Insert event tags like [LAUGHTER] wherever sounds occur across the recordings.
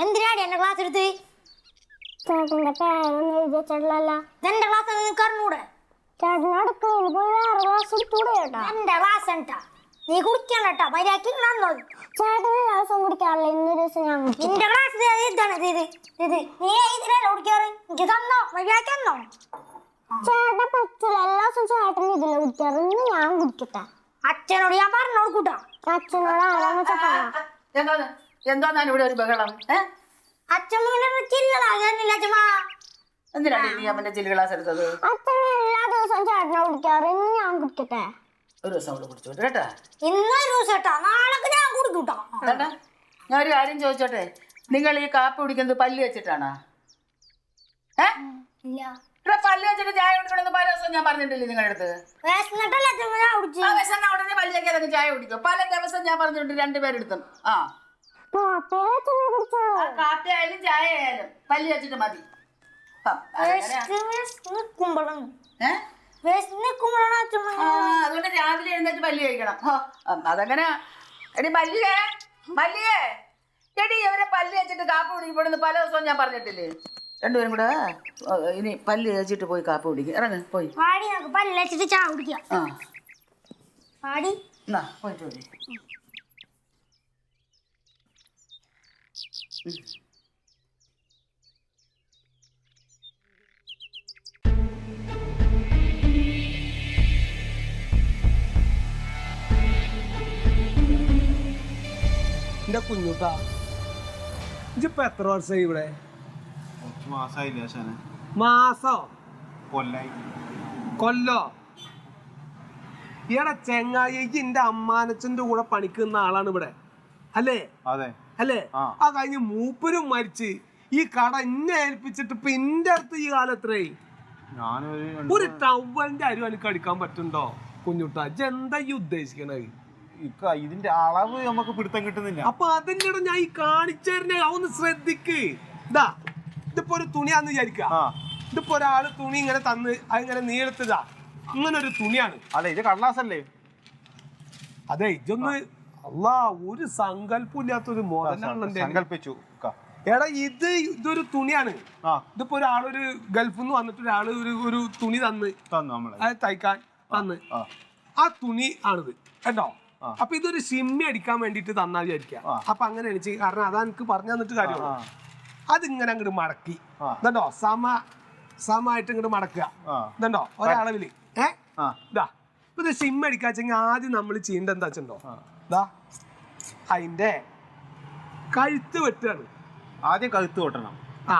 എന്തിനാടി എന്റെ ക്ലാസ് എടുത്ത് ചേട്ടന്റെ പേരൊന്നും എഴുതിച്ചിട്ടില്ലല്ലോ ഇതെന്റെ ക്ലാസ് നിനക്ക് അറിഞ്ഞൂടെ ചേട്ടൻ അടുക്കളയിൽ പോയി വേറെ ക്ലാസ് എടുത്തൂടെ ചേട്ടാ എന്റെ ക്ലാസ് എന്താ നീ കുടിക്കണം കേട്ടാ മര്യാദയ്ക്ക് നടന്നോ ചേട്ടൻ എല്ലാ കുടിക്കാറില്ല ഇന്നൊരു ദിവസം ഞാൻ നിന്റെ ക്ലാസ് ഇതാണ് ഇത് ഇത് നീ ഇതിലല്ല കുടിക്കാറ് എനിക്ക് തന്നോ മര്യാദയ്ക്ക് തന്നോ ചേട്ടൻ പറ്റില്ല എല്ലാ ദിവസവും ചേട്ടൻ ഇതിൽ കുടിക്കാറ് ഇന്ന് ഞാൻ കുടിക്കട്ടെ അച്ഛനോട് ഞാൻ പറഞ്ഞോട് കൂട്ടാ അച്ഛനോട് ആരാന്ന് വെച്ചാ പറ എന്താണ് ഞാൻ ഇവിടെ ഒരു ബഹളം അച്ഛമ്മ. എന്തിനാണ് നീ അവന്റെ ചില്ല് ഗ്ലാസ് എടുത്തത് എല്ലാ ദിവസവും ചേട്ടനെ കുടിക്കാറ് ഇന്ന് ഞാൻ കുടിക്കട്ടെ. ഒരു ദിവസം അവിടെ കുടിച്ചു വിട്ടു കേട്ടാ ഇന്നൊരു ദിവസം കേട്ടാ നാളെ ഞാൻ കുടിക്കൂട്ടാ. കേട്ടാ ഞാൻ ഒരു കാര്യം ചോദിച്ചോട്ടെ നിങ്ങൾ ഈ കാപ്പി കുടിക്കുന്നത് പല്ല് വെച്ചിട്ടാണോ? ഏ? ഇല്ല. ഇവിടെ പല്ല് വെച്ചിട്ട് ചായ കുടിക്കണമെന്ന് പല ദിവസം ഞാൻ പറഞ്ഞിട്ടില്ലേ നിങ്ങളുടെ അടുത്ത്? വിശന്നിട്ടല്ല അച്ഛമ്മ ഞാൻ കുടിച്ചു? ആ വിശന്ന ഉടനെ പല്ല് വെക്കാതെ ചായ കുടിക്കും. പല ദിവസം ഞാൻ പറഞ്ഞിട്ടുണ്ട് രണ്ടുപേരെടുത്തും ആ. കാപ്പി ആയാലും ചായ ആയാലും പല്ല് വെച്ചിട്ട് മതി. അതുകൊണ്ട് രാവിലെ എഴുന്നേറ്റ് പല്ല് കഴിക്കണം അതങ്ങനെ എടി മല്ലികേ മല്ലികേ എടി ഇവരെ പല്ല് വെച്ചിട്ട് കാപ്പി കുടിക്കപ്പെടുന്നു പല ദിവസവും ഞാൻ പറഞ്ഞിട്ടില്ലേ? രണ്ടുപേരും കൂടെ ഇനി പല്ല് വെച്ചിട്ട് പോയി കാപ്പി കുടിക്കുക ഇറങ്ങ് പോയി. പല്ല് നമുക്ക് ചാ ചായ കുടിക്കാം. ആ. പോയിട്ട് പോയി എന്റെ കുഞ്ഞുട്ടാ. ഇപ്പൊ എത്ര വർഷമായി ഇവിടെ? മാസോ? കൊല്ലോ? ഈടെ ചെങ്ങായി എന്റെ അമ്മാനച്ചന്റെ കൂടെ പണിക്കുന്ന ആളാണ് ഇവിടെ. അല്ലേ? അതെ. അല്ലേ? ആ. കഴിഞ്ഞ മൂപ്പരും മരിച്ച്. ഈ കട എന്നെ ഏൽപ്പിച്ചിട്ട് ഇപ്പൊ എന്റെ അടുത്ത് ഈ കാലം എത്രയായി? ഒരു ടവലിന്റെ അരി എനിക്ക് അടിക്കാൻ പറ്റുണ്ടോ കുഞ്ഞുട്ട എന്താ ഈ ഉദ്ദേശിക്കണത്? ഇതിന്റെ അളവ് നമുക്ക് പിടുത്തം കിട്ടുന്നില്ല. അപ്പൊ അതിന്റെ ഞാൻ ഈ കാണിച്ചേരനെ ഒന്ന് ശ്രദ്ധിക്ക്. ഇതാ ഇതിപ്പോ ഒരു തുണിയാന്ന് വിചാരിക്ക. ഇതിപ്പോ ഒരാൾ തുണി ഇങ്ങനെ തന്ന് അതിങ്ങനെ നീളത്തതാ. ഇങ്ങനെ ഒരു തുണിയാണ്. അതെ ഇത് കള്ളാസല്ലേ? അതെ ഇതൊന്ന് അല്ലാ ഒരു സങ്കല്പമില്ലാത്തൊരു മോഡലാണല്ലോ എന്റെ സങ്കല്പിച്ചു. എടാ ഇത് ഇതൊരു തുണിയാണ്. ഇതിപ്പോ ഒരാളൊരു ഗൾഫിൽ നിന്ന് വന്നിട്ട് ഒരാൾ ഒരു ഒരു തുണി തന്ന്. അത് തയ്ക്കാൻ തന്ന്. ആ. തുണി ആണിത്. കേട്ടോ. അപ്പൊ ഇതൊരു സിമ്മി അടിക്കാൻ വേണ്ടിട്ട് തന്നാ വിചാരിക്കാം. അപ്പൊ അങ്ങനെ എനിക്ക് കാരണം അതാ എനിക്ക് പറഞ്ഞു തന്നിട്ട് കാര്യമാണ് അതിങ്ങനെ അങ്ങോട്ട് മടക്കി. ഇതുണ്ടോ? സമ സമമായിട്ട് ഇങ്ങോട്ട് മടക്കുക. ഇതുണ്ടോ? ഒരളവിൽ ഏഹ് ഇതാ. ഇപ്പൊ ഇത് സിം അടിക്കാച്ചെങ്കിൽ ആദ്യം നമ്മൾ ചെയ്യേണ്ടത് എന്താ വെച്ചിട്ടുണ്ടോ? ഇതാ അതിന്റെ കഴുത്ത് വെട്ടാണ് ആദ്യം കഴുത്ത് വെട്ടണം. ആ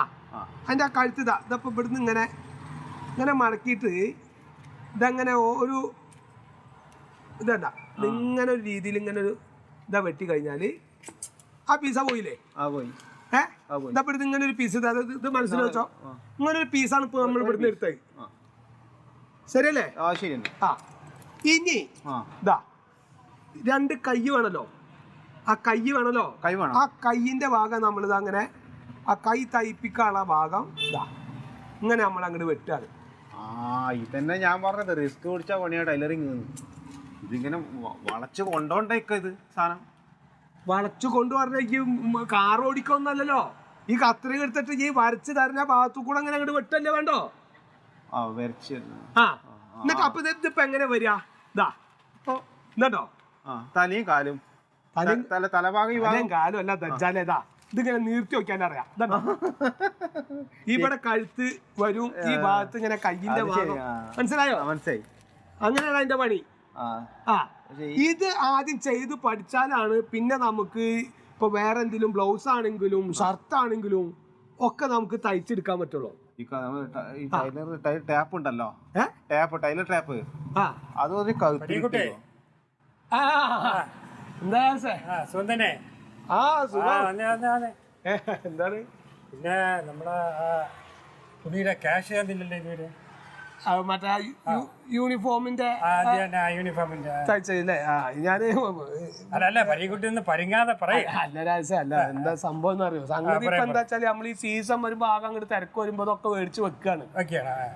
അതിന്റെ ആ കഴുത്ത് ഇതാ ഇതപ്പോ ഇവിടുന്ന് ഇങ്ങനെ ഇങ്ങനെ മടക്കിയിട്ട് ഇതങ്ങനെ ഒരു ഇതണ്ട ഇങ്ങനെ ഒരു രീതിയിൽ ഇങ്ങനെ ഒരു ഇതാ വെട്ടി കഴിഞ്ഞാൽ ആ പീസ പോയില്ലേ? ആ പോയി. ഏ? ആ പോയി. ഇതാ ഇവിടുന്ന് ഇങ്ങനെ ഒരു പീസ് ഇത് മനസ്സിൽ വെച്ചോ? ഇങ്ങനെ ഒരു പീസാണ് ഇപ്പൊ നമ്മൾ ഇവിടുന്ന് എടുത്തത്. ശരിയല്ലേ? ആ ശരി. ആ. ഇനി ഇതാ രണ്ട് കൈ വേണല്ലോ. ആ കൈ വേണല്ലോ. കൈ വേണം. ആ കൈയിന്റെ ഭാഗം നമ്മൾ നമ്മളിത് അങ്ങനെ ആ കൈ തയ്പ്പിക്കാനുള്ള ഭാഗം ഇതാ. ഇങ്ങനെ നമ്മൾ അങ്ങോട്ട് വെട്ടാറ് ആ ഇതന്നെ ഞാൻ പറഞ്ഞത്. റിസ്ക് പിടിച്ച പണിയാ ടൈലറിങ് ഇതിങ്ങനെ വളച്ച് കൊണ്ടോണ്ടേക്ക ഇത് സാധനം. വളച്ചു പറഞ്ഞേക്ക് കാർ ഓടിക്കൊന്നല്ലോ ഈ കത്രിക എടുത്തിട്ട് ഈ വരച്ച് തരുന്ന ഭാഗത്തു കൂടെ അങ്ങനെ അങ്ങോട്ട് വെട്ടല്ലേ വേണ്ടോ? ആ വരച്ച് ആ എന്നിട്ട് അപ്പൊ ഇത് ഇതിപ്പോ എങ്ങനെ വരിക? ഇതാ എന്നിട്ടോ തലയും കാലും. തലയും- തല തലഭാഗം അതേം കാലം അല്ല ദജ്ജാലേതാ ഇതിങ്ങനെ നീർത്തി വെക്കാൻ അറിയാം. ഇതാ ഇവിടെ കഴുത്ത് വരും ഈ ഭാഗത്ത് ഇങ്ങനെ കയ്യിന്റെ ഭാഗം. മനസ്സിലായോ? മനസ്സിലായി. അങ്ങനെയാണ് അതിന്റെ പണി. ആ. ആ. ഇത് ആദ്യം ചെയ്ത് പഠിച്ചാലാണ് പിന്നെ നമുക്ക് ഇപ്പൊ വേറെ എന്തെങ്കിലും ബ്ലൗസ് ആണെങ്കിലും ഷർട്ട് ആണെങ്കിലും ഒക്കെ നമുക്ക് തയ്ച്ചെടുക്കാൻ പറ്റുള്ളൂ. ടാപ്പ് ഉണ്ടല്ലോ. Tap tailor tap. ആ. അത് ഒരു കഴുത്ത് എന്താ സേ? ആ സുന്ദനെ ആ സുഖം. എന്താണ്? പിന്നെ നമ്മുടെ തുണിയുടെ ക്യാഷ് തന്നില്ലല്ലോ ഇതുവരെ. മറ്റേ യൂണിഫോമിന്റെ യൂണിഫോമിന്റെ. തയ്ച്ചല്ലേ ആ ഞാൻ അല്ല അല്ല പരീക്കുട്ടി ഒന്ന് പരിങ്ങാതെ പറയും. അല്ല രാജ അല്ല എന്താ സംഭവം എന്ന് അറിയോ? സംഗതി ഇപ്പൊ എന്താ വെച്ചാൽ നമ്മൾ ഈ സീസൺ വരുമ്പോ ആകെ അങ്ങോട്ട് തിരക്ക് വരുമ്പോ അതൊക്കെ മേടിച്ച് വെക്കാണ്.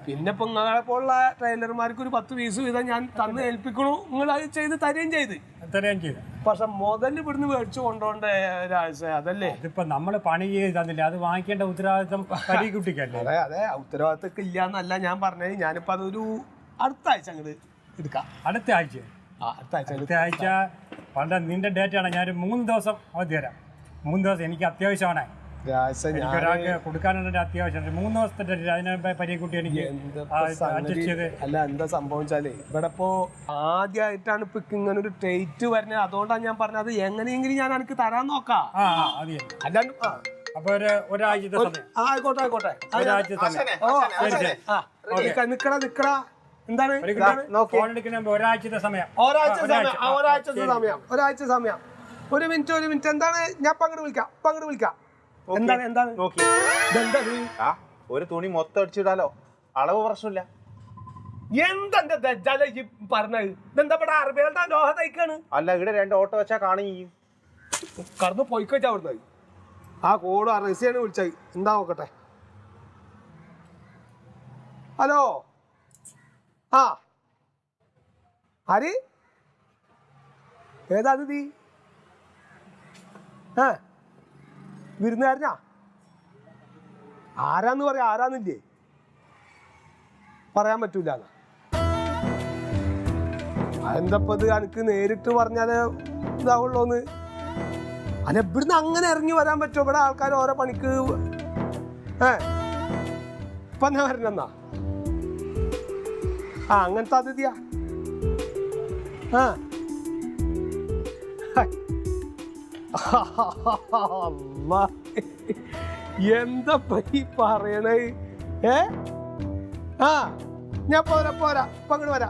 പിന്നെ ഇപ്പൊ നിങ്ങളെ പോലുള്ള ട്രെയിലർമാർക്ക് ഒരു പത്ത് പീസ് വീതം ഞാൻ തന്ന് ഏൽപ്പിക്കണു. നിങ്ങൾ അത് ചെയ്ത് തരുകയും ചെയ്ത്. തരുകയും ചെയ്തു. പക്ഷെ മുതൽ ഇവിടുന്ന് മേടിച്ചു കൊണ്ടോണ്ട ഒരാഴ്ച അതല്ലേ? ഇതിപ്പോ നമ്മൾ പണി ചെയ്ത് തന്നില്ല? അത് വാങ്ങിക്കേണ്ട ഉത്തരവാദിത്തം പരീക്കുട്ടിക്കല്ലേ അതെ അതെ ഉത്തരവാദിത്തമൊക്കെ ഇല്ല എന്നല്ല ഞാൻ പറഞ്ഞത്. ഞാനിപ്പോ അതൊരു അടുത്ത ആഴ്ച അങ്ങോട്ട് എടുക്കാം. അടുത്ത ആഴ്ച. ആ അടുത്ത ആഴ്ച അടുത്ത ആഴ്ച പണ്ട് നിന്റെ ഡേറ്റ് ആണ്. ഞാൻ മൂന്ന് ദിവസം അവധി തരാം. മൂന്ന് ദിവസം എനിക്ക് അത്യാവശ്യമാണ്. ഒരാൾക്ക് കൊടുക്കാനുള്ള അത്യാവശ്യം മൂന്ന് ദിവസത്തെ ഡേറ്റ് അതിനെ പരീക്കുട്ടി എനിക്ക് അല്ല എന്താ സംഭവിച്ചാലേ ഇവിടെ ഇപ്പോ ആദ്യമായിട്ടാണ് ഇപ്പൊ ഇങ്ങനെ ഒരു ടേറ്റ് വരുന്നത്. അതുകൊണ്ടാണ് ഞാൻ പറഞ്ഞത് എങ്ങനെയെങ്കിലും ഞാൻ എനിക്ക് തരാൻ നോക്കാം. അല്ലാണ്ട് അപ്പൊ ഒരു ഒരാഴ്ചത്തെ സമയം. ആയിക്കോട്ടെ ആയിക്കോട്ടെ. നിക്കടാ നിക്കടാ. എന്താണ്? ഒരാഴ്ചത്തെ സമയം. ഒരാഴ്ച സമയം. ഒരാഴ്ച. സമയം. ഒരു മിനിറ്റ് ഒരു മിനിറ്റ്. എന്താണ്? ഞാൻ ഇപ്പൊ വിളിക്കാം. ഇപ്പൊ വിളിക്കാം. എന്താണ്? എന്താണ്? നോക്കി ആ ഒരു തുണി മൊത്തം അടിച്ചിടാലോ. അളവ് പ്രശ്നമില്ല. എന്താ എന്റെ ദജ്ജാല ഈ പറഞ്ഞത്? ഇതെന്താ ഇവിടെ അറബികളുടെ ലോഹ തയ്ക്കാണ്? അല്ല ഇവിടെ രണ്ട് ഓട്ടോ വെച്ചാ കാണും ചെയ്യും കടന്ന് പോയിക്കോച്ചാ അവിടുന്ന്. ആ കോഡ് ആ റസിയാണ് വിളിച്ചത്. എന്താ നോക്കട്ടെ? ഹലോ? ആ. ആര്? ഏതാ നീ? ഏ? വിരുന്നുകാരനാ? ആരാന്ന് പറയാ? ആരാന്നില്ലേ? പറയാൻ പറ്റൂല എന്തപ്പത് എനിക്ക് നേരിട്ട് പറഞ്ഞാലേ ഇതാവുള്ളൂന്ന്. അല്ല ഇവിടുന്ന് അങ്ങനെ ഇറങ്ങി വരാൻ പറ്റുമോ? ഇവിടെ ആൾക്കാർ ഓരോ പണിക്ക് ഏ? ഇപ്പൊ എന്നാ വരണെന്നാ? ആ അങ്ങനത്തെ അതിഥിയാ. ആ. എന്താ ഈ പറയണേ? ഏ? ആ ഞാൻ പോരാ പോരാ. ഇപ്പൊ വരാ.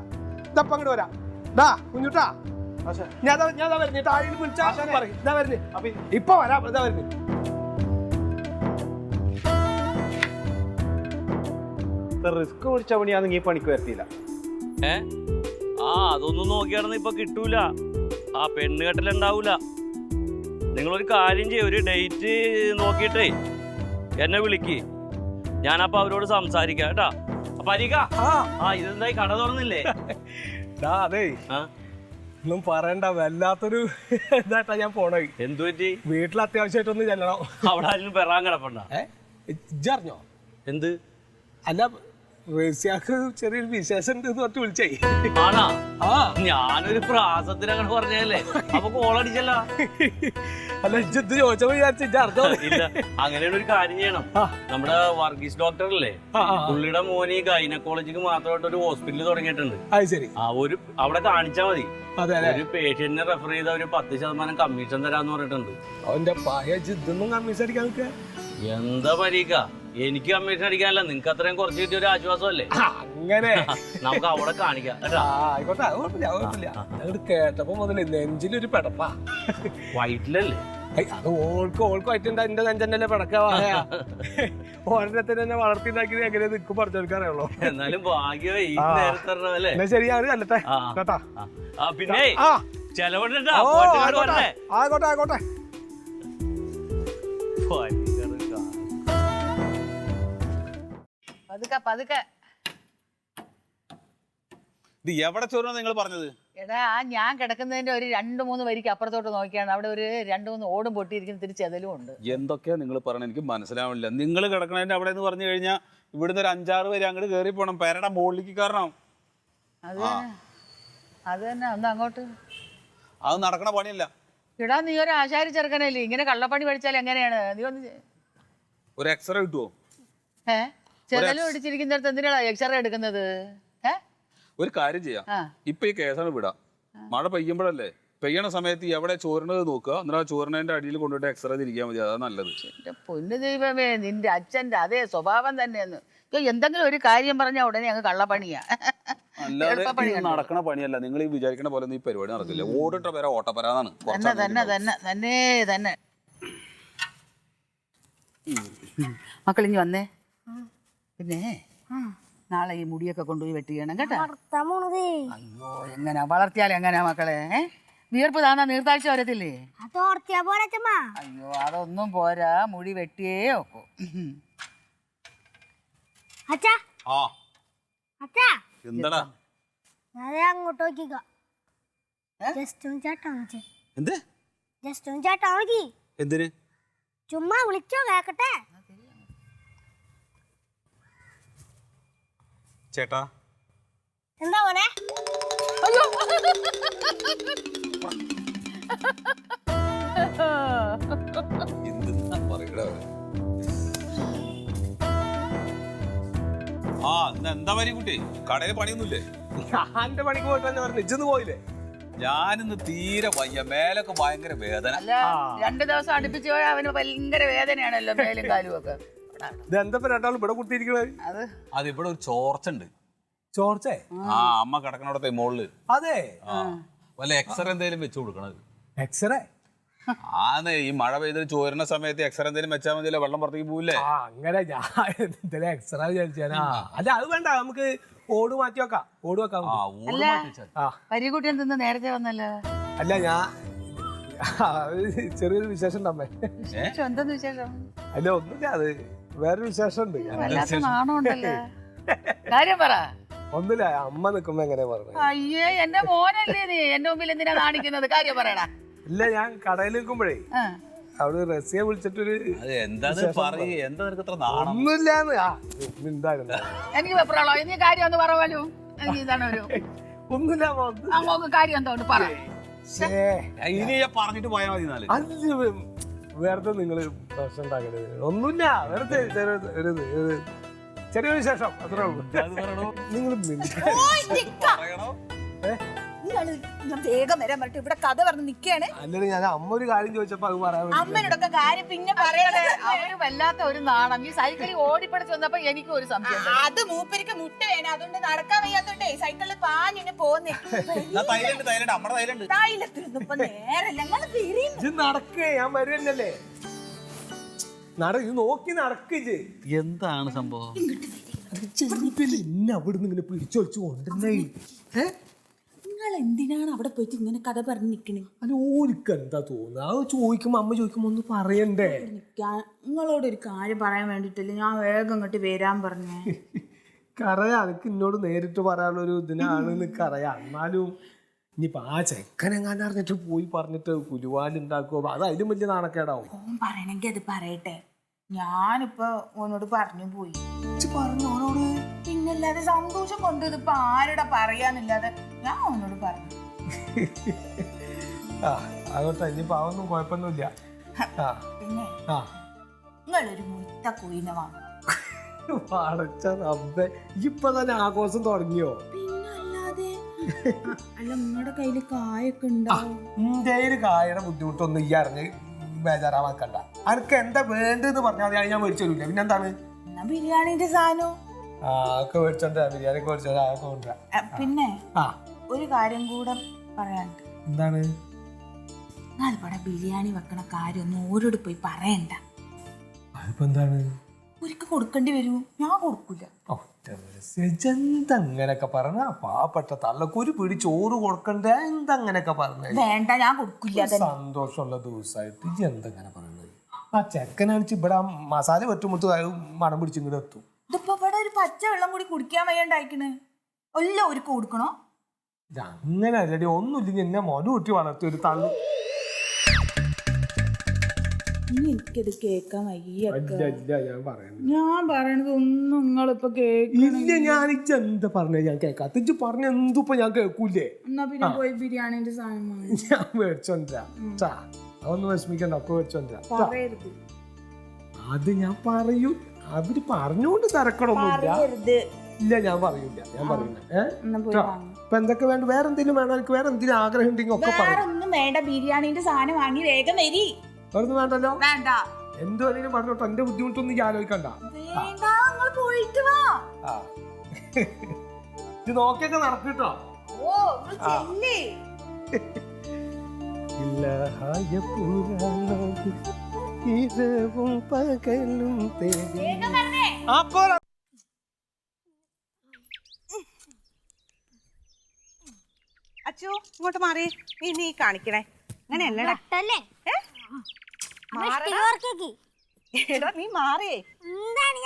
ഇതാ ഇതപ്പം വരാ. ഇതാ ഡാ കുഞ്ഞുട്ടാ ഞാൻ ഞാൻ വരുന്നേ. താഴെ വിളിച്ചാ പറയും. ഇതാ വരുന്നേ. ഇപ്പൊ വരാ ഇതാ വരുന്നേ. റിസ്ക് പിടിച്ച പണിയാണെങ്കിൽ ഈ പണിക്ക് വരത്തില്ല. ഏ? ആ അതൊന്നും നോക്കിയാണെന്ന് ഇപ്പൊ കിട്ടൂല. ആ പെണ്ണ് കെട്ടലുണ്ടാവൂല നിങ്ങളൊരു കാര്യം ചെയ്യും ഒരു ഡേറ്റ് നോക്കിയിട്ടേ എന്നെ വിളിക്ക്. ഞാനപ്പോ അവരോട് സംസാരിക്കാം കേട്ടാ. അപ്പൊ അരിക ആ. ആ ഇതെന്തായി? കട തുറന്നില്ലേ? [LAUGHS] അതേ. അതെ ഒന്നും പറയണ്ട വല്ലാത്തൊരു [LAUGHS] ഇതായിട്ടാ ഞാൻ പോണേ. എന്തു പറ്റി? വീട്ടിൽ അത്യാവശ്യമായിട്ടൊന്ന് ചെല്ലണം. അവിടെ ആരും പെറാൻ കിടപ്പണ്ട? ഏ? ഇജ്ജറിഞ്ഞോ എന്ത്? അല്ല റേസ്യാക്ക് ചെറിയൊരു വിശേഷം ഉണ്ട് എന്ന് പറഞ്ഞിട്ട് വിളിച്ചേ. ആണാ? ആ. ഞാനൊരു പ്രാസത്തിന് അങ്ങനെ പറഞ്ഞല്ലേ അപ്പൊ കോളടിച്ചല്ല അല്ല ഇജ്ജത്ത് ചോദിച്ചപ്പോ വിചാരിച്ച ഇജ്ജ് അറിഞ്ഞോ? ഇല്ല അങ്ങനെയാണ് ഒരു കാര്യം ചെയ്യണം. നമ്മുടെ വർഗീസ് ഡോക്ടർ അല്ലേ. പുള്ളിയുടെ മോന് ഗൈനക്കോളജിക്ക് മാത്രമായിട്ട് ഒരു ഹോസ്പിറ്റൽ തുടങ്ങിയിട്ടുണ്ട്. അത് ശരി. ആ ഒരു അവിടെ കാണിച്ചാ മതി. ഒരു പേഷ്യന്റിനെ റെഫർ ചെയ്ത ഒരു പത്ത് ശതമാനം കമ്മീഷൻ തരാന്ന് പറഞ്ഞിട്ടുണ്ട്. അവന്റെ പായ ജിദ്ദൊന്നും കമ്മീഷൻ അടിക്കാൻ എന്താ പരീക്ക? എനിക്ക് കമ്മീഷൻ അടിക്കാനല്ല നിങ്ങക്ക് അത്രയും കുറച്ച് കിട്ടിയ ഒരു ആശ്വാസമല്ലേ? അങ്ങനെ. നമുക്ക് അവിടെ കാണിക്കാം ആയിക്കോട്ടെ അത് കുഴപ്പമില്ല അത് കുഴപ്പമില്ല. അങ്ങോട്ട് കേട്ടപ്പോ മുതൽ നെഞ്ചിലൊരു പെടപ്പാ. വയറ്റിലല്ലേ? അത് ഓൾക്ക് ഓൾക്ക് പറ്റുണ്ട എന്റെ നെഞ്ചന്നെ പെടക്കാ ഓരോരുത്തരെ തന്നെ വളർത്തിണ്ടാക്കിയത് എങ്ങനെ നിൽക്കും പറഞ്ഞു കൊടുക്കാറുള്ളൂ എന്നാലും ഭാഗ്യമേ എന്നാ ശരി ഞാൻ കല്ലട്ടെ. കേട്ടാ. പിന്നെ ചെലവുണ്ടോ ആയിക്കോട്ടെ ആയിക്കോട്ടെ പതുക്കെ പതുക്കെ. ഇത് എവിടെ ചോറുന്ന നിങ്ങൾ പറഞ്ഞത്? എടാ ആ ഞാൻ കിടക്കുന്നതിന്റെ ഒരു രണ്ട് മൂന്ന് വരിക്ക് അപ്പുറത്തോട്ട് നോക്കിയാണ്. അവിടെ ഒരു രണ്ട് മൂന്ന് ഓടും പൊട്ടിയിരിക്കുന്ന തിരിച്ചതിലും ചെതലും ഉണ്ട്. എന്തൊക്കെയാ നിങ്ങൾ പറയണത് എനിക്ക് മനസ്സിലാവില്ല നിങ്ങൾ കിടക്കണതിന്റെ അവിടെ എന്ന് പറഞ്ഞു കഴിഞ്ഞാൽ ഇവിടുന്ന് ഒരു അഞ്ചാറ് പേര് അങ്ങോട്ട് കയറി പോകണം പേരുടെ മുകളിലേക്ക് കാരണം അത് തന്നെ. അത് തന്നെ. ഒന്ന് അങ്ങോട്ട്. അത് നടക്കണ പണിയല്ല. എടാ നീ ഒരു ആശാരി ചെറുക്കനല്ലേ? ഇങ്ങനെ കള്ളപ്പണി പഠിച്ചാൽ എങ്ങനെയാണ്? നീ ഒന്ന് ഒരു എക്സ്റേ കിട്ടുമോ ഏ? ചെതലും ഇടിച്ചിരിക്കുന്നിടത്ത് എന്തിനാടാ എക്സ്റേ എടുക്കുന്നത്? ഒരു കാര്യം ചെയ്യാം. ഇപ്പൊ ഈ കേസാണ് വിടാം. മഴ പെയ്യുമ്പോഴല്ലേ? പെയ്യണ സമയത്ത് എവിടെ ചോരണത് നോക്കുക. എന്നിട്ട് ആ ചോരണേന്റെ അടിയിൽ കൊണ്ടുപോയിട്ട് എക്സ്റേ തിരിക്കാൻ മതി. അതാ നല്ലത്. പൊന്നുദൈവമേ പൊന്നു ദൈവമേ നിന്റെ അച്ഛന്റെ അതേ സ്വഭാവം തന്നെയെന്ന്. എന്തെങ്കിലും ഒരു കാര്യം പറഞ്ഞാൽ ഉടനെ അങ്ങ് കള്ളപ്പണിയാ. അല്ലാതെ നടക്കണ പണിയല്ല. നിങ്ങൾ ഈ വിചാരിക്കണ പോലെ ഈ പരിപാടി നടക്കില്ല. ഓടിട്ട പേര ഓട്ടപ്പരാതാണ് തന്നെ തന്നെ തന്നെ തന്നെ തന്നെ. മക്കളിഞ്ഞ് വന്നേ? പിന്നെ നാളെ ഈ മുടിയൊക്കെ കൊണ്ടുപോയി വെട്ടി ചെയ്യണം കേട്ടോ അയ്യോ എങ്ങനാ വളർത്തിയാൽ എങ്ങനാ മക്കളെ? വീർപ്പ് താന്നാ നീർത്താഴ്ച വരത്തില്ലേ? അയ്യോ അതൊന്നും പോരാ. മുടി വെട്ടിയേ ഒക്കൂ. അച്ഛാ. ആ. അച്ഛാ. എന്താടാ? ഞാൻ അങ്ങോട്ട് നോക്കിക്കോ. ജസ്റ്റ് ഒന്ന് എന്ത്? ജസ്റ്റ് ചേട്ടാ നോക്കി എന്തിന്? ചുമ്മാ വിളിച്ചോ കേക്കട്ടെ. ചേട്ടാ. എന്താ മോനെ? എന്ത് പറയടാ? ആ എന്താ പരി കുട്ടി? കടയിൽ പണിയൊന്നുമില്ലേ? ഞാന്റെ പണിക്ക് പോയിട്ട് തന്നെ പറഞ്ഞു. ഇജ്ജൊന്ന് പോയില്ലേ? ഞാനിന്ന് തീരെ വയ്യ. മേലൊക്കെ ഭയങ്കര വേദന. അല്ല രണ്ട് ദിവസം അടുപ്പിച്ച് പോയാൽ അവന് ഭയങ്കര വേദനയാണല്ലോ മേലും കാലും ഒക്കെ. ഇത് എന്താ രണ്ടാളും ഇവിടെ കുത്തിയിരിക്കണത് അത് അത് ഇവിടെ ഒരു ചോർച്ച ഉണ്ട് ചോർച്ചേ? ആ അമ്മ കിടക്കണോടത്തെ മോളിൽ. അതെ? ആ. വല്ല എക്സ്റേ എന്തേലും വെച്ചു കൊടുക്കണത്. എക്സ്റേ ആന്ന് ഈ മഴ പെയ്ത് ചോരുന്ന സമയത്ത് എക്സ്റേ എന്തേലും വെച്ചാൽ മതിയല്ലോ വെള്ളം പുറത്തേക്ക് പോവില്ലേ? ആ അങ്ങനെ ഞാൻ എന്തിനാ എക്സ്റേ വിചാരിച്ചാ അല്ല അത് വേണ്ട നമുക്ക് ഓട് മാറ്റി വെക്കാം. ഓട് വെക്കാം ആ നമുക്ക്. മാറ്റി വെച്ചാൽ ആ. പരികുട്ടി എന്തെന്ന് നേരത്തെ വന്നല്ലോ? അല്ല ഞാൻ ചെറിയൊരു വിശേഷം ഉണ്ടമ്മേ എന്തെന്ന് വിശേഷം? അല്ല ഒന്നുമില്ല അത് വേറൊരു വിശേഷം ഉണ്ട് വല്ലാത്ത നാണമുണ്ടല്ലോ? കാര്യം പറ. ഒന്നില്ല അമ്മ നിക്കുമ്പോ എങ്ങനെ പറഞ്ഞു? അയ്യേ എന്റെ മോനല്ലേ നീ? എന്റെ മുമ്പിൽ എന്തിനാ കാണിക്കുന്നത്? കാര്യം പറയടാ. ഇല്ല ഞാൻ കടയിൽ നിൽക്കുമ്പോഴേ. അവിടെ റസിയെ വിളിച്ചിട്ടൊരു എന്താ ഒന്നുമില്ലാന്ന്. എനിക്ക് വെപ്രാളോ. നീ കാര്യം ഒന്ന് എനിക്ക് ഇതാണ് ഒരു ഒന്നുമില്ല അങ്ങോട്ട് കാര്യം എന്തോണ്ട് പറ. ഇനി പറഞ്ഞിട്ട് പോയാൽ മതി വെറുതെ നിങ്ങൾ പ്രശ്നം ഉണ്ടാക്കരുത്. ഒന്നുമില്ല വെറുതെ ചെറിയ- ഒരു ഇത്, ഒരു ചെറിയൊരു വിശേഷം അത്രേ ഉള്ളൂ. അത് പറയണോ നിങ്ങൾ പറയണോ നിങ്ങൾ ഞാൻ വേഗം വരാൻ പറഞ്ഞിട്ട് ഇവിടെ കഥ പറഞ്ഞ് നിക്കാണ്. അല്ലെങ്കിൽ ഞാൻ അമ്മ ഒരു കാര്യം ചോദിച്ചപ്പോ അത് പറയാൻ വേണ്ടി അമ്മനോടൊക്കെ കാര്യം പിന്നെ പറയണേ അവന് വല്ലാത്ത ഒരു നാണം. ഈ സൈക്കിളിൽ ഓടിപ്പടിച്ച് വന്നപ്പോ എനിക്കും ഒരു സംശയം. അത് മൂപ്പരിക്ക് മുട്ട വേണം. അതുകൊണ്ട് നടക്കാൻ വയ്യാത്തോണ്ടേ സൈക്കിളിൽ പാഞ്ഞിന് പോന്നേ. തൈലുണ്ട് തൈലുണ്ട്. നമ്മുടെ തൈലുണ്ട്. തായിലെത്തിരുന്നു ഇപ്പൊ നേരല്ല നിങ്ങൾ തിരിയുന്നു ഇത് നടക്കേ ഞാൻ വരുന്നല്ലേ നട ഇത് നോക്കി നടക്കിജ് എന്താണ് സംഭവം? എന്നെ അവിടുന്ന് ഇങ്ങനെ പിടിച്ചൊളിച്ചു കൊണ്ടിരുന്നേ ഏ? നിങ്ങൾ എന്തിനാണ് അവിടെ പോയിട്ട് ഇങ്ങനെ കഥ പറഞ്ഞു നിക്കണേ? അല്ല ഓലിക്ക് എന്താ തോന്നുന്നത് ആ ചോദിക്കുമ്പോ അമ്മ ചോദിക്കുമ്പോ ഒന്ന് പറയണ്ടേ? നിക്കാൻ നിങ്ങളോട് ഒരു കാര്യം പറയാൻ വേണ്ടിട്ടല്ലേ ഞാൻ വേഗം ഇങ്ങോട്ട് വരാൻ പറഞ്ഞേ. [LAUGHS] കറയാ എനിക്ക് എന്നോട് നേരിട്ട് പറയാനുള്ള ഒരു ഇതിനാണ് നിനക്ക് അറിയാം എന്നാലും ഇനിയിപ്പോ ആ ചെക്കനെങ്ങാൻ അറിഞ്ഞിട്ട് പോയി പറഞ്ഞിട്ട് കുരുവാലുണ്ടാക്കുമോ അത് അതിലും വലിയ നാണക്കേടാവും. ഓൻ പറയണെങ്കി അത് പറയട്ടെ. ഞാനിപ്പോ ഓനോട് പറഞ്ഞു പോയി. പറഞ്ഞു അവനോട് പിന്നല്ലാതെ സന്തോഷം കൊണ്ട് ഇതിപ്പോ ആരുടെ പറയാന്നില്ലാതെ ഞാൻ അവനോട് പറഞ്ഞു. ആ അതോട്ടെ ഇനിയിപ്പോ അതൊന്നും കുഴപ്പമൊന്നുമില്ല. ആ. പിന്നെ ആ. നിങ്ങളൊരു മുത്ത കുയിനെ വാങ്ങും അടച്ച റബ്ബേ. ഇപ്പൊ തന്നെ ആഘോഷം തുടങ്ങിയോ? പിന്നല്ലാതെ അല്ല നിങ്ങളുടെ കയ്യിൽ കായൊക്കെ ഉണ്ടാവും ഇന്ത്യയിൽ കായയുടെ ബുദ്ധിമുട്ടൊന്നും ഈ അറിഞ്ഞ് ബേജാറാവാക്കണ്ട. അനക്ക് എന്താ വേണ്ടതെന്ന് പറഞ്ഞാൽ മതി അത് ഞാൻ മേടിച്ചു തരൂല. പിന്നെന്താണ് എന്നാ ബിരിയാണിന്റെ സാധനം. ആ ഒക്കെ മേടിച്ചോണ്ടാ ബിരിയാണി ഒക്കെ മേടിച്ചോണ്ടാ പിന്നെ? ആ. ഒരു കാര്യം കൂടെ പറയാനുണ്ട്. എന്താണ്? നിങ്ങൾ ഇവിടെ ബിരിയാണി വെക്കണ കാര്യം ഒന്നും ഓരോട് പോയി പറയണ്ട. അതിപ്പോ എന്താണ്? ഒരിക്കൽ കൊടുക്കേണ്ടി വരൂ. ഞാൻ കൊടുക്കൂല. ഓ എന്തങ്ങനൊക്കെ പറഞ്ഞ? പാവപ്പെട്ട തള്ളക്ക് ഒരു പിടി ചോറ് കൊടുക്കണ്ട? എന്തങ്ങനൊക്കെ പറഞ്ഞ? വേണ്ട ഞാൻ കൊടുക്കില്ല സന്തോഷമുള്ള ദിവസമായിട്ട് എന്തങ്ങനെ പറഞ്ഞത് ആ ചെക്കനാണിച്ച് ഇവിടെ മസാല വെട്ടുമുത്ത് മണം പിടിച്ചിങ്ങോട്ട് എത്തും. ഇതിപ്പോ ഇവിടെ ഒരു പച്ച വെള്ളം കൂടി കുടിക്കാൻ വയ്യാണ്ടായിക്കണ്. എല്ലാം ഒരുക്ക് കൊടുക്കണോ? ഇത് അങ്ങനെ അല്ലടി ഒന്നുമില്ലെങ്കിൽ എന്നെ മോന് കുട്ടി വളർത്തി ഒരു തള്ളു. ഇനി എനിക്കത് കേക്കാൻ വയ്യ ഇല്ല ഇല്ല ഞാൻ പറയണത് ഒന്നും നിങ്ങളിപ്പോ കേക്ക് ഇല്ല ഞാൻ ഇജ്ജ് എന്താ പറഞ്ഞ? ഞാൻ കേൾക്കാത്ത. ഇജ്ജ് പറഞ്ഞ എന്തുപ്പോ ഞാൻ കേൾക്കൂലേ? എന്നാ പിന്നെ പോയി ബിരിയാണിന്റെ സാധനം വാങ്ങി. ഞാൻ മേടിച്ചോണ്ടാ ട്ടാ. അതൊന്നും വിഷമിക്കണ്ട ഒക്കെ മേടിച്ചോണ്ടാ ട്ടാ. പറയരുത്. അത് ഞാൻ പറയൂ. അവർ പറഞ്ഞുകൊണ്ട് തിരക്കണമൊന്നുമില്ല പറയരുത്. ഇല്ല ഞാൻ പറയൂല. ഞാൻ പറയൂല. ഏഹ് എന്നാ പോയി വാങ്ങി. ഇപ്പൊ എന്തൊക്കെ വേണ്ട? വേറെ എന്തെങ്കിലും വേണം? എനിക്ക് വേറെ എന്തെങ്കിലും ആഗ്രഹം ഉണ്ടെങ്കിൽ ഒക്കെ വേറെ പറയും. ഒന്നും വേണ്ട. ബിരിയാണിന്റെ സാധനം വാങ്ങി വേഗം വരി. വേറൊന്നും വേണ്ടല്ലോ? വേണ്ട. എന്തോ വേണേലും പറഞ്ഞോട്ടോ എന്റെ ബുദ്ധിമുട്ടൊന്നും ഈ ആലോചിക്കണ്ട. വേണ്ട നിങ്ങൾ പോയിട്ട് വാ. ആ. ഇത് നോക്കിയൊക്കെ നടക്കിട്ടോ ഓ നിങ്ങൾ ചെല്ലേ? പകലും തേടി വേഗം വരണേ. അപ്പോ അച്ചു ഇങ്ങോട്ട് മാറി. നീ നീ കാണിക്കണേ. അങ്ങനെയല്ലടാ ഏ? മാറടാ. എടാ നീ മാറിയേ എന്താണ്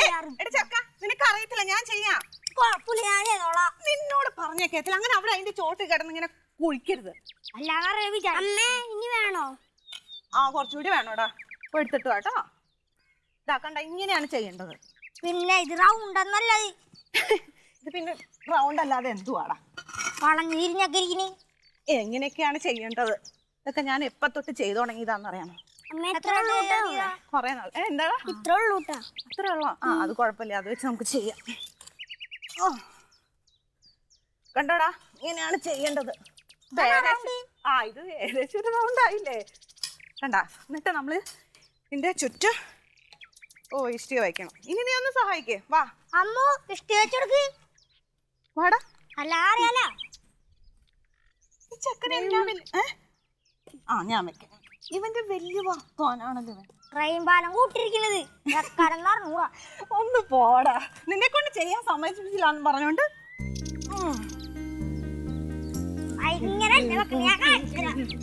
ചെയ്യാറ്? എടാ ചക്ക നിനക്ക് അറിയത്തില്ല ഞാൻ ചെയ്യാം. കുഴപ്പമില്ല ഞാൻ ചെയ്തോളാം നിന്നോട് പറഞ്ഞ കേത്തില്ല അങ്ങനെ അവിടെ അതിന്റെ ചോട്ട് കിടന്ന് ഇങ്ങനെ കുഴിക്കരുത് അമ്മേ ഇനി വേണോ? ആ കുറച്ചുകൂടി വേണോടാ. ഇപ്പൊ എടുത്തിട്ട് കേട്ടോ ഇതാക്കണ്ട ഇങ്ങനെയാണ് ചെയ്യേണ്ടത്. പിന്നെ ഇത് റൗണ്ട് എന്നല്ലത് [LAUGHS] ഇത് പിന്നെ റൗണ്ട് അല്ലാതെ എന്തുവാടാ? വളഞ്ഞു തിരിഞ്ഞൊക്കെ ഇരിക്കണേ. എങ്ങനെയൊക്കെയാണ് ചെയ്യേണ്ടത്? ഇതൊക്കെ ഞാൻ എപ്പ തൊട്ട് ചെയ്തു കൊറേ നാൾ എന്താടാ? ഇത്ര ഉള്ളൂ കേട്ടാ. അത്രേ ഉള്ളോ? ആ അത് കുഴപ്പമില്ല അത് വെച്ച് നമുക്ക് ചെയ്യാം. ഓ. കണ്ടോടാ ഇങ്ങനെയാണ് ചെയ്യേണ്ടത്. ആ ഇത് ഏകദേശം ഒരു റൗണ്ട് ആയില്ലേ? കണ്ട എന്നിട്ട് നമ്മൾ ഇതിന്റെ ചുറ്റും ഓ ഇഷ്ടിക വയ്ക്കണം. ഇനി നീ ഒന്ന് സഹായിക്കേ. വാ. അമ്മോ ഇഷ്ടി വെച്ചെടുക്ക്. വാടാ. അല്ല അറിയാല ഈ ചക്കര ആ ഞാൻ വെക്കാം. ഇവന്റെ വലിയ ഇവൻ. പാലം കൂട്ടിരിക്കുന്നത്. ഒന്ന് പോടാ. നിന്നെ കൊണ്ട് ചെയ്യാൻ സമ്മതിച്ചില്ല പറഞ്ഞോണ്ട്. ഇങ്ങനെ? ഞാൻ കാണിച്ചു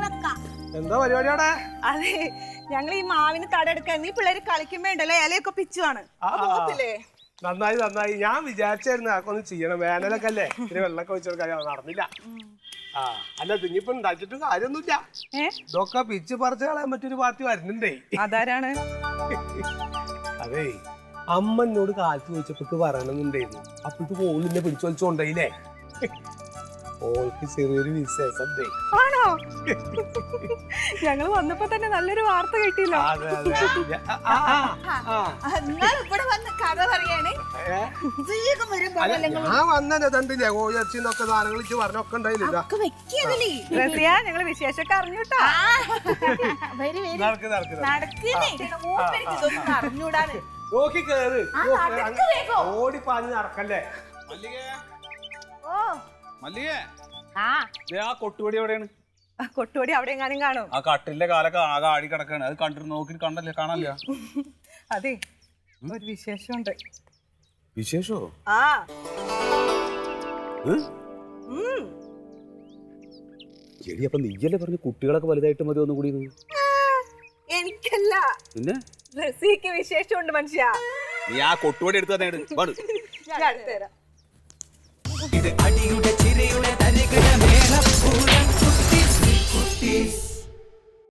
വെക്കാം. എന്താ പരിപാടിയാടാ അതെ. ഞങ്ങൾ ഈ മാവിന് തടെടുക്കാൻ നീ പിള്ളേര് കളിക്കുമ്പോ ഉണ്ടല്ലോ ഇലയൊക്കെ പിച്ചുവാണ്. പോകത്തില്ലേ നന്നായി നന്നായി. ഞാൻ വിചാരിച്ചായിരുന്നു അതൊക്കെ ഒന്ന് ചെയ്യണം. വേനലൊക്കെ അല്ലേ? ഇത്തിരി വെള്ളമൊക്കെ വെച്ചെടുക്കാൻ നടന്നില്ല. ആ അല്ല ഇതിനിപ്പോ ഉണ്ടാക്കിയിട്ട് കാര്യമൊന്നുമില്ല. ഏ? ഇതൊക്കെ പിച്ച് പറിച്ച് കളയാൻ മറ്റൊരു പാർട്ടി വരുന്നുണ്ടേ. അതാരാണ്? അതേ അമ്മ എന്നോട് കാലത്ത് ചോദിച്ചപ്പോ പറയണമെന്നുണ്ടായിരുന്നു അപ്പോഴത്തെ പോകുന്നില്ല പിടിച്ചു വലിച്ചോണ്ടായില്ലേ? ഓൾക്ക് ചെറിയൊരു. ആണോ? ഞങ്ങൾ വന്നപ്പോ തന്നെ നല്ലൊരു വാർത്ത കിട്ടിയില്ല അതെ അതെ. ആ, ആ, ആ, ആ. നിങ്ങൾ ഇവിടെ വന്ന് കഥ പറയാണ്. ഏ? വേഗം വരുമ്പോ അല്ല, ഞാൻ വന്നെ തണ്ടില്ലേ കോഴിച്ചിന്നൊക്കെ സാധനങ്ങൾ ഇച്ച് പറഞ്ഞൊക്കെ ഉണ്ടായില്ല റസിയ ഞങ്ങൾ വിശേഷമൊക്കെ അറിഞ്ഞൂട്ടാ? നടക്ക് നടക്ക് നടക്ക്. നടക്കുന്നേ ഇതൊന്നും അറിഞ്ഞൂടാന് നോക്കി കേറ്. ആ, നടക്ക് വേഗം. ഓടി പാഞ്ഞ് നടക്കല്ലേ? ഓ. മല്ലികേ. ആ. ദേ ആ കൊട്ടുപടി എവിടെയാണ്? കൊട്ടുപടി അവിടെ എങ്ങാനും കാണും. ആ കട്ടിലിന്റെ കാലൊക്കെ ആകെ ആടി കിടക്കാണ്. അത് കണ്ടിട്ട് നോക്കി കണ്ടല്ലേ? കാണാനില്ല. അതെ. ഒരു വിശേഷമുണ്ട്. വിശേഷോ? ആ? ഉം. എടി അപ്പൊ നീയല്ലേ പറഞ്ഞു കുട്ടികളൊക്കെ വലുതായിട്ട് മതി ഒന്നും കൂടി? ആ, എനിക്കല്ല. പിന്നെ? റസിക്ക് വിശേഷമുണ്ട് മനുഷ്യ. നീ ആ കൊട്ടുപടി എടുത്ത് തന്നെ. വാ ഇട്. ഞാൻ അടുത്തുതരാം ഇത് അടിയുടെ ചിരിയുടെ തരികിട മേളപ്പൂരം കുട്ടീസ് കുട്ടീസ്